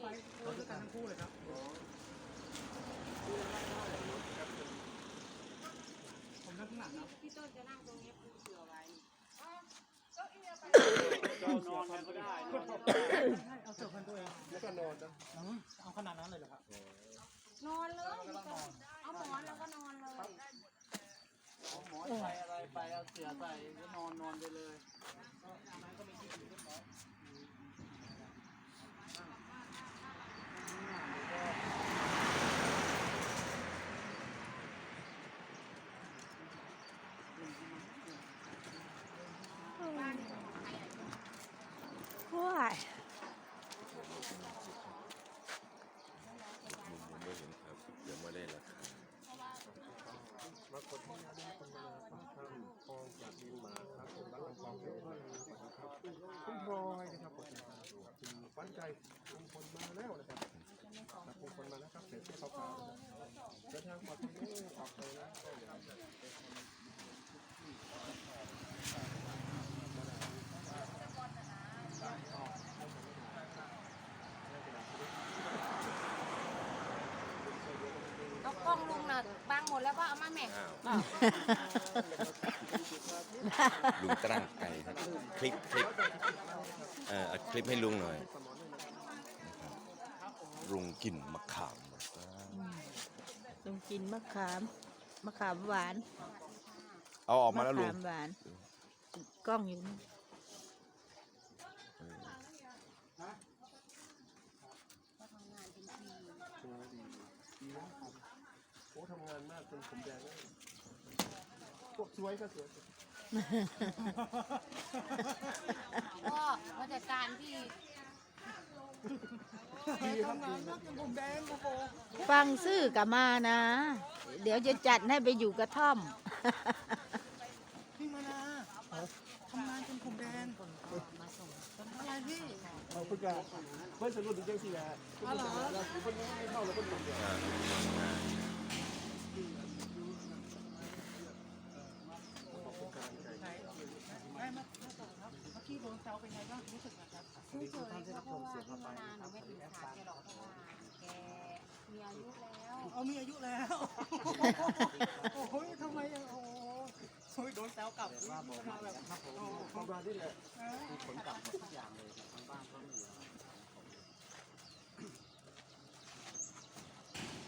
นี่เราด้วยกันทั้งคู่เลยครับผมนั่งข้างหลังครับพี่ต้นจะนั่งตรงนี้ปูเสือไว้เรานอนกันก็ได้นอนกันก็ได้เอาเสือพันตัวเองแล้วก็นอนนะเอาขนาดนั้นเลยเหรอครับ นอนเลย เอาหมอนแล้วก็นอนเลยเอาหมอนใส่อะไรไป เอาเสือใส่ก็นอนนอนไปเลยว้าย ผมไม่เห็นครับยังไม่ได้ราคา บางคนที่ยังไม่คนมาครับท่านคลองจากดินมาครับ ผมรักลอยนะครับขอบคุณพลอยนะครับคุณฟันใจลุงพลมาแล้วนะครับลุงพลมาแล้วครับเสร็จเสื้อขาวๆนะครับเดินทางปลอดภัยเด้อออกไปนะก็อย่า เอากล้องลุงน่ะ บางหมดแล้วก็เอามาแม่อ้าวลุงตั้งไก่ครับคลิปคลิปเอ่อเอาคลิปให้ลุงหน่อยนะครับลุงกินมะขามหมดแล้วลุงกินมะขาม มะขามหวานเอาออกมาแล้วลุงขามหวาน กล้องอยู่นี่ โชว์ดีดีนะครับโอ้ทำงานมากจนผมแดงเลยพวกสวยก็สวยก็ราชการที่ดีครับดีนะผมแดงกระโปงฟังซื่อกับมานะ เดี๋ยวจะจัดให้ไปอยู่กระท่อม พี่มานาทำงานจนผมแดงอะไรพี่เอาคุณกาเพื่อนสนุกดีจังสินะคุณจะเราคุณเพื่อนไม่เข้าแล้วเพื่อนคนเดียว อ่า ได้มาต่อครับเมื่อกี้โดนแซวเป็นไงบ้างรู้สึกนะครับ เฉยๆก็เพราะว่าพี่มานานหนูไม่ถือสาแกหรอกเพราะว่าแกมีอายุแล้ว เอามีอายุแล้ว โอ้โหทำไมอะโอ้โหโอ้ยโดนแซวกลับว่าผมแบบครับผมเข้ามาได้แหละมีผลกลับหมดทุกอย่างเลยทั้งบ้านก็ไม่เหลือ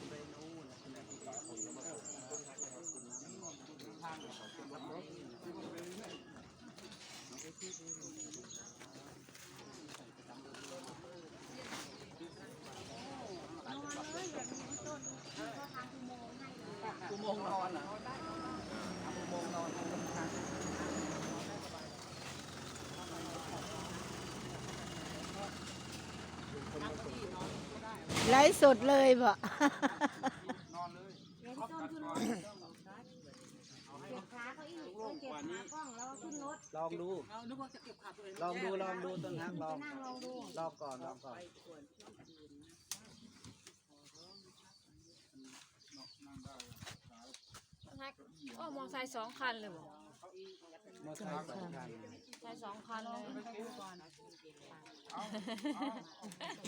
ไปนู่นนะคุณแม่ที่คนก็มาส่งคุณนะทางของคุณวัดน้องไปที่ดู นอนเลยแบบนี้พี่ต้นก็ทำอุโมงค์ให้เลย อุโมงค์นอนเหรอทำอุโมงค์นอนทำกำแพง ไล ฟ์สดเลยบ่นอนเลยเก็บขาเขาอีกเก็บขากล้องแล้วขึ้นรถลองดูลองดูลองดูต้นฮักลองนั่งลองดูลองก่อนลองก่อนนักโอ้มอไซค์สองคันเลยบ่ มอเตอร์ไซค์สองคันใช่สองคันเลย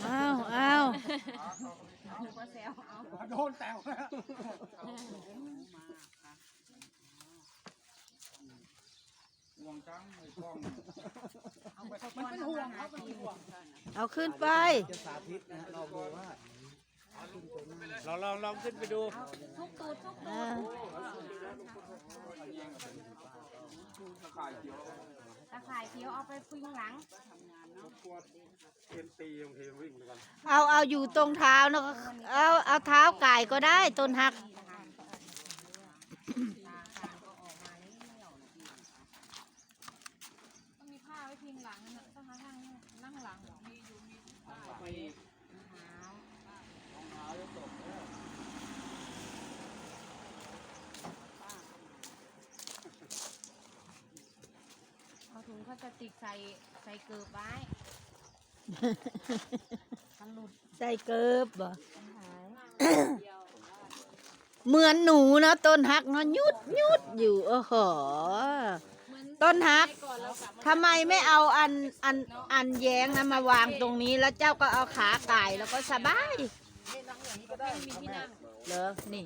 อ้าวอ้าวก็แซวเอาโดนแซวแล้วห่วงจังไอ้กล้องมันเป็นห่วงครับมันเป็นห่วงเอาขึ้นไป จะสาธิตนะฮะลองดูว่าเราลองลองขึ้นไปดูทุกตูดทุกตูด อ่าดตะข่ายเขียวเอาไปพึ่งหลังเอ็นตีโรงเรีวิ่งด้วยกันเอาเอาอยู่ตรงเท้าเนอะเอาเอาเท้าไก่ก็ได้ต้นหักออกมาแล้วไม่ออกนะพี่ ต้องมีผ้าไว้พิงหลังนะต้องหาทางนั่งหลังมีอยู่มี ไป หาว รองเท้าจะตกแล้ว เอาถุง พลาสติกใส่ใส่เกลือไว้มันหลุดใส่เกิบบ่มันหายเหมือนหนูเนาะต้นหักเนาะยุดยุดอยู่โอ้โหเหมือนต้นฮักก่อนเรากลับมาทำไมไม่เอาอันอันอันแย้งนะมาวางตรงนี้แล้วเจ้าก็เอาขาไก่แล้วก็สบาย ไม่มีที่นั่ง เหรอนี่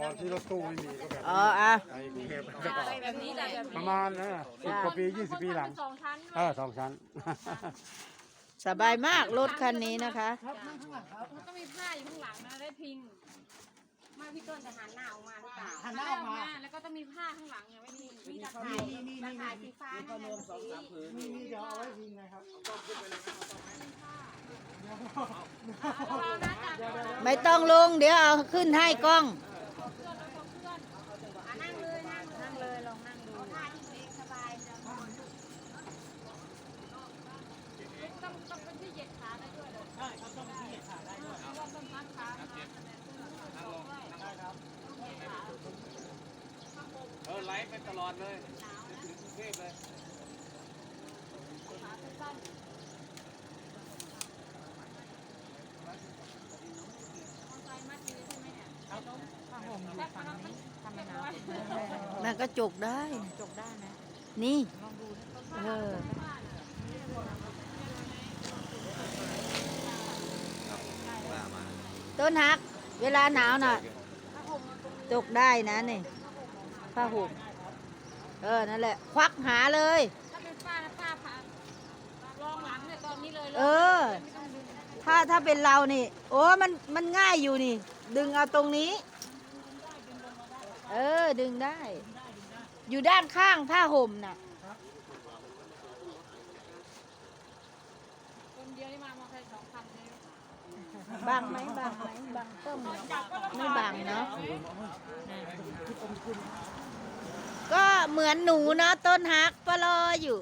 ตอนที่รถตู้ไม่มีก็แบบอ๋ออะไปกรุงเทพไปแบบนี้แต่แบบประนี้มาณนะสิบกว่าปียี่สิบปีหลังสองชั้นเออสองชั้น สบายมากรถคันนี้นะคะ มันต้องมีผ้าอยู่ข้างหลังนะได้พิงมาพี่ต้นจะหันหน้าออกมาหรือเปล่าหันหน้าออกมาแล้วก็ต้องมีผ้าข้างหลังอย่างไม่มีมีตะข่ายตะข่ายสีฟ้านั่นแหละสีมีมีเดี๋ยวเอาไว้ยิงนะครับเรานะจับ ไม่ต้องลง เดี๋ยวเอาขึ้นให้กล้อง นั่งเลยนั่งนั่งเลยลองนั่งดูท่าที่ตัวเองสบายจะต้องต้องเป็นที่เหยียดขาได้ด้วยเลยใช่ครับต้องมีเหตุขาได้ด้วยเพราะว่าต้นพักขาเออไลฟ์ไปตลอดเลยถึงกรุงเทพเลย มันก็จกได้ จกได้นะนี่เออต้นฮัก เวลาหนาวน่ะ จกได้นะนี่ผ้าห่มเออ นั่นแหละ ควักหาเลย ถ้าเป็นฝ้านะฝ้าผ่านรองหลังเนี่ยตอนนี้เลยเออ ถ้าถ้าเป็นเรานี่ โอ้มันมันง่ายอยู่นี่ ดึงเอาตรงนี้ เออ ดึงได้ อยู่ด้านข้างผ้าห่มน่ะคนเดียวนี่มามอเตอร์ไซค์สองคันเลยบังไหมบังไหมบังต้มไม่บังเนาะก็เหมือนหนูเนาะต้นฮักปลออยู่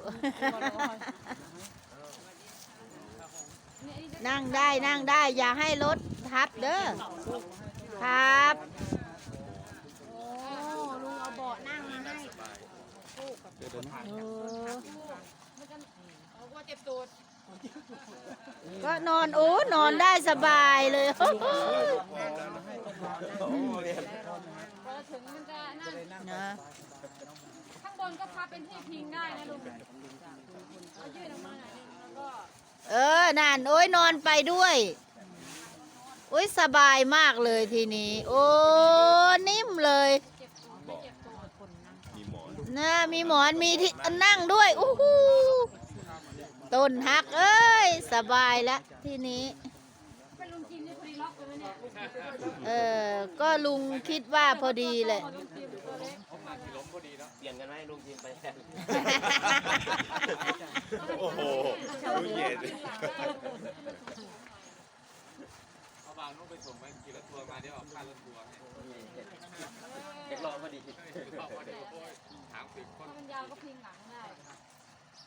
นั่งได้นั่งได้ อย่าให้รถทับเด้อครับ โอ้ลุงเอาเบาะนั่งมาให้ โอ้มันจะเอาว่าเจ็บตูดก็นอนโอ้นอนได้สบายเลยพอเราถึงมันจะนั่นนะข้างบนก็พับเป็นที่พิงได้นะลุงเอายืดออกมาหน่อยนึงแล้วก็เออนั่นโอ้ยนอนไปด้วยโอ้ยสบายมากเลยทีนี้ โอ้นิ่มเลย เจ็บตูดไม่เจ็บตูด มีหมอ นนะมีหมอนมีที่นั่งด้วยอู้หูต้นหักเอ้ย สบายแล้วทีนี้เป็นลุงจิมนี่พอดีล็อกไปเลยเนี่ยเออ ก็ลุงคิดว่าพอดีแหละลุงจิมตัวเล็กเปลี่ยนกันไหมลุงจิมไปแทนโอ้โหรู้เย็นเอาบางนุ๊กไปส่งไปกี่รถทัวร์มาเดี๋ยวเอาค่ารถทัวร์ให้เด็กรอพอดีรอพอดีถาม สิบคนถ้ามันยาวก็พิงหลังได้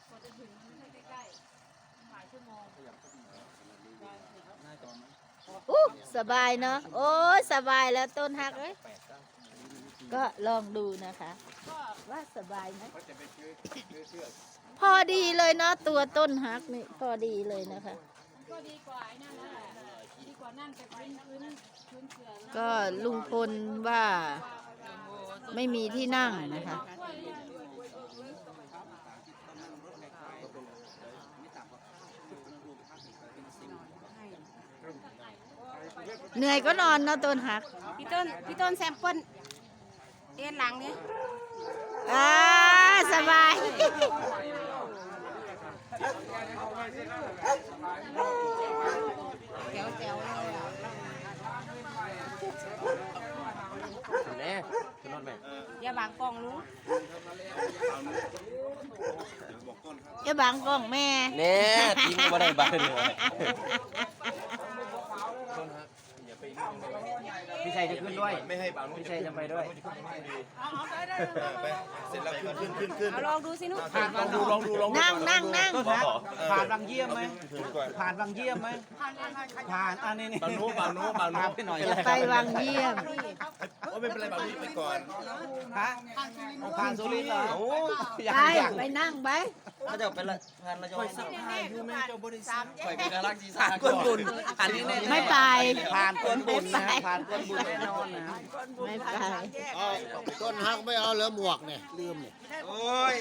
พอจะถึงมันไม่ใช่ใกล้ๆหลายชั่วโมงอู้สบายเนาะโอ้ยสบายแล้วต้นหักเอ้ยก็ลองดูนะคะก็ว่าสบายไหมเขาจะไปซื้อซื้อเสื้อพอดีเลยเนาะตัวต้นฮักนี่พอดีเลยนะคะ ก็ดีกว่าไอ้นั่นนั่นแหละดีกว่านั่นแต่พื้นพื้นพื้นเสื่อมก็ลุงพลว่า ไม่มีที่นั่งนะคะ เหนื่อยก็นอนเนาะต้นฮัก พี่ต้นพี่ต้นแซมเปิลเอ็นหลังเนี่ยอ่าสบาย แจ๋วแจ๋วเลยอะ แน่ขึ้น รถไหมอย่าบางกล้องลุงจะบังกล้องแม่แน่ทิ้งมาได้บ้านเลย ชัยจะขึ้นด้วยไม่ให้บางพี่ชัยจะไปด้วยไปเสร็จแล้วขึ้นขึ้นขึ้นขึ้นเอาลองดูสินุ๊กลองดูลองดูลองดูนั่งนั่งนั่งผ่านบางเยี่ยมไหมถึงก่อนผ่านบางเยี่ยมไหมผ่านอันนี้นี่บางนู้บางนู้บางนู้ไปหน่อยจะไปวังเยี่ยมโอ้ไม่เป็นไรบางนู้ไปก่อน ฮะผ่านสุรินทร์เหรอโอ้ยไปยังไปนั่งไป เขาจะเป็นละผ่านระยองยูแม่เจ้าบริษัทไปเป็นกำลังศีรษะก้นบุญอันนี้แน่ไม่ไปผ่านก้นบุญนะผ่านก้นบุญแน่นอนนะไม่ไปต้นฮักไม่เอาเหลือหมวกเนี่ยลืมเนี่ยโอ้ย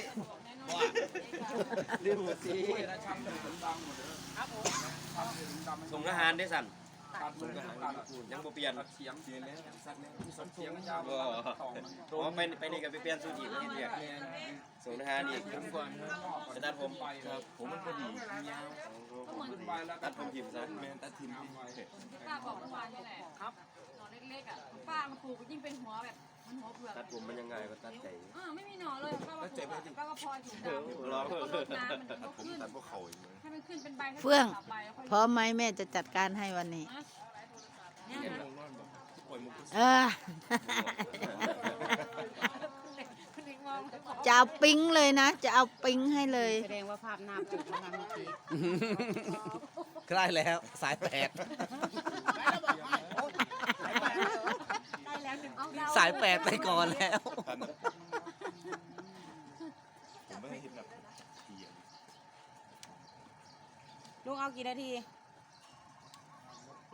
ลืมหมดสิส่งอาหารได้สั่น ส่งอาหารยังบ่เปลี่ยนเสียงเสียงแล้วสักแล้วสัตว์เสียงยาวอ๋อไปไปนี่ก็ไปเปลี่ยนสูตรอีกเรียกส่งอาหารอีกทั้งก่อนจะตัดผมครับผมมันพอดียาวขึ้นไปแล้วตัดผมหยิบซะแม่นตัดทิมป้าบอกเมื่อวานนี่แหละครับหน่อเล็กๆอะป้ามาปลูกยิ่งเป็นหัวแบบมันหัวเผือกตัดผมมันยังไงก็ตัดใจอ่าไม่มีหน่อเลยป้าว่าปลูกป้าก็พอถุงดำร้องก็ลดน้ำมันก็ขึ้นตัดพวกเขาอีกไหมให้มันขึ้นเป็นใบเฟื่องพร้อมไหมแม่จะจัดการให้วันนี้ เออคุณเอกมองจะเอาปิ๊งเลยนะ จะเอาปิ๊งให้เลย แสดงว่าภาพหน้าปกนะคะเมื่อกี้ใกล้แล้วสายแปดเอาดาวสายแปดไปก่อนแล้ว ผมไม่ให้เห็นแบบเทียนลุงเอากี่นาที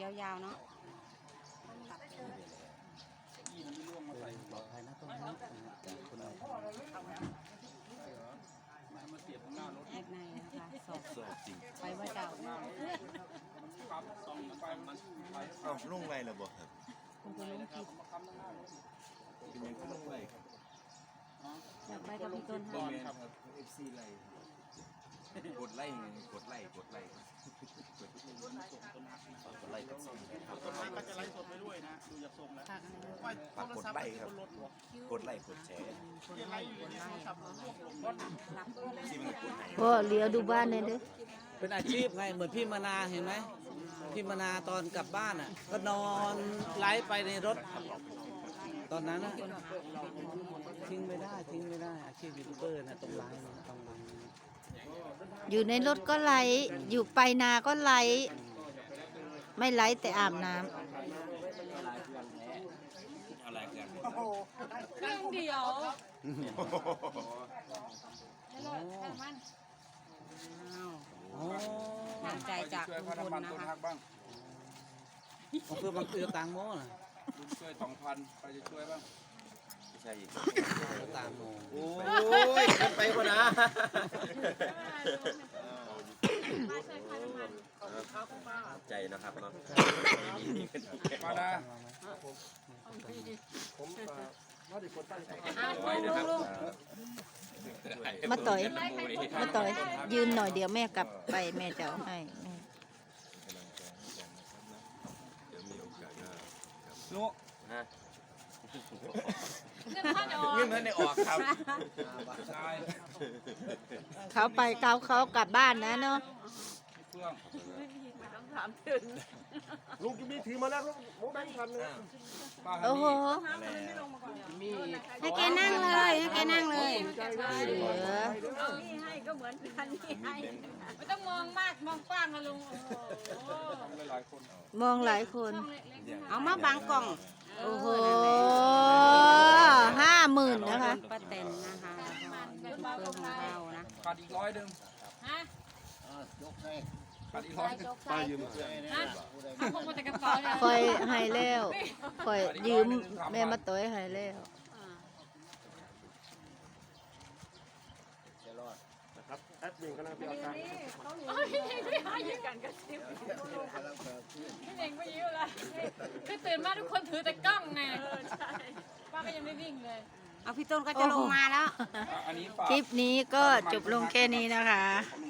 ยาวๆเนาะ แอกในนะคะสอบสอบจริงไปว่าเจ้าเอาลงไรแล้วบ่ครับคุณคุณลุงคิดเป็นยังก็ลงไรครับอยากไปกับพี่ต้นห้แมนครับเอฟซีไล่ กดไล่ไงกดไล่กดไล่กดไลค์กดซีครับกดไลค์กดแชร์ฝากอะไรด้วยฝากกดไลค์ครับกดไลค์กดแชร์คนไล่คนไล่รับที่มันกดให้พ่อเลี้ยวดูบ้านเลยเด้อเป็นอาชีพไงเหมือนพี่มานาเห็นไหมพี่มานาตอนกลับบ้านอะ ก็นอนไลฟ์ไปในรถ ตอนนั้นอะทิ้งไม่ได้ทิ้งไม่ได้อาชีพยูทูบเบอร์นะต้องไลฟ์ต้องไลฟ์น อยู่ในรถก็ไหล อยู่ไปนาก็ไหล ไม่ไหลแต่อาบน้ำอะไรกันเครื่องเดียวแล้วรถแค่มันอ้าวโอ้น้ำใจจากลุงพลนะคะบ้างเอาเพื่อบังเอิญตังโม่น่ะลุงช่วยสองพันใครจะช่วยบ้าง ใช่อีกตังโมโอ้ยเกินไปกว่านะไม่ใช่ค่าน้ำมันใจนะครับเนาะมาดาผมก็ว่าดีคนตั้งใจไว้นะครับมาต่อย มาต่อย ยืนหน่อยเดี๋ยวแม่กลับไปแม่จะเอาให้แม่เดี๋ยวมีโอกาสหน้านุฮะ เงินท่านออกเงินท่านได้ออกครับใช่เขาไปเขาเขากลับบ้านนะเนาะเครื่องลุงกิมมี่ถือมาแล้วลุงโมแบงค์พันหนึงป้าฮันโอ้โหนี่ให้แกนั่งเลย ให้แกนั่งเลยเสือไม่ต้องมองมากมองกว้างนะลุงโอ้โหหลายๆคนมองหลายคน ช่องเล็กๆเอามาบังกล่อง โอ้โหห้าหมื่นนะคะ ป้าเต็นนะคะยูทูบเบอร์ของเรานะขาดอีกร้อยหนึ่งฮะขาดอีกร้อยหนึ่งป้ายืมฮะเอาพกมาแต่กระเป๋าเนี่ยคอยให้แล้วคอยยืมแม่มาต่อยให้แล้ว นะครับ แอดมินกำลังไปเอาตังค์เอ้ยพี่เองไม่หายืมกันกระซิบพี่เองไม่ยืมละคือตื่นมาทุกคนถือแต่กล้องไงป้าก็ยังไม่วิ่งเลย เอาพี่ต้นก็จะลงมาแล้วอะอันนี้ฝากคลิปนี้ก็จบลงแค่นี้นะคะของลุง